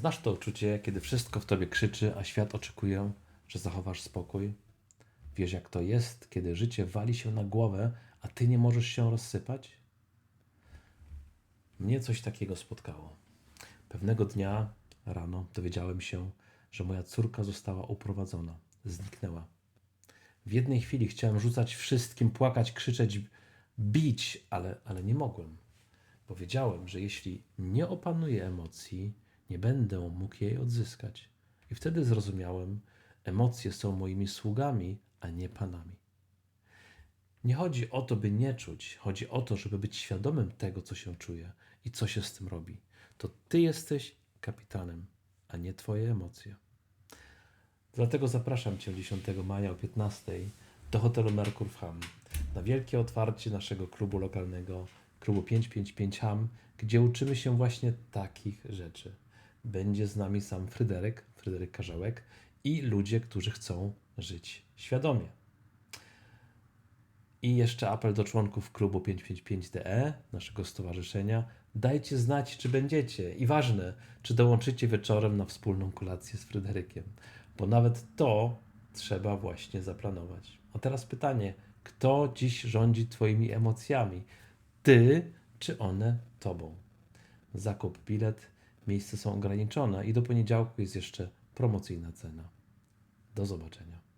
Znasz to uczucie, kiedy wszystko w tobie krzyczy, a świat oczekuje, że zachowasz spokój? Wiesz, jak to jest, kiedy życie wali się na głowę, a ty nie możesz się rozsypać? Mnie coś takiego spotkało. Pewnego dnia rano dowiedziałem się, że moja córka została uprowadzona, zniknęła. W jednej chwili chciałem rzucać wszystkim, płakać, krzyczeć, bić, ale, ale nie mogłem. Powiedziałem, że jeśli nie opanuję emocji, nie będę mógł jej odzyskać. I wtedy zrozumiałem, emocje są moimi sługami, a nie panami. Nie chodzi o to, by nie czuć, chodzi o to, żeby być świadomym tego, co się czuje i co się z tym robi. To ty jesteś kapitanem, a nie twoje emocje. Dlatego zapraszam Cię 10 maja o 15 do hotelu Merkur w Ham na wielkie otwarcie naszego klubu lokalnego, klubu 555 Ham, gdzie uczymy się właśnie takich rzeczy. Będzie z nami sam Fryderyk, Fryderyk Karzełek i ludzie, którzy chcą żyć świadomie. I jeszcze apel do członków klubu 555DE, naszego stowarzyszenia. Dajcie znać, czy będziecie. I ważne, czy dołączycie wieczorem na wspólną kolację z Fryderykiem. Bo nawet to trzeba właśnie zaplanować. A teraz pytanie: kto dziś rządzi Twoimi emocjami? Ty, czy one Tobą? Zakup bilet, miejsca są ograniczone i do poniedziałku jest jeszcze promocyjna cena. Do zobaczenia.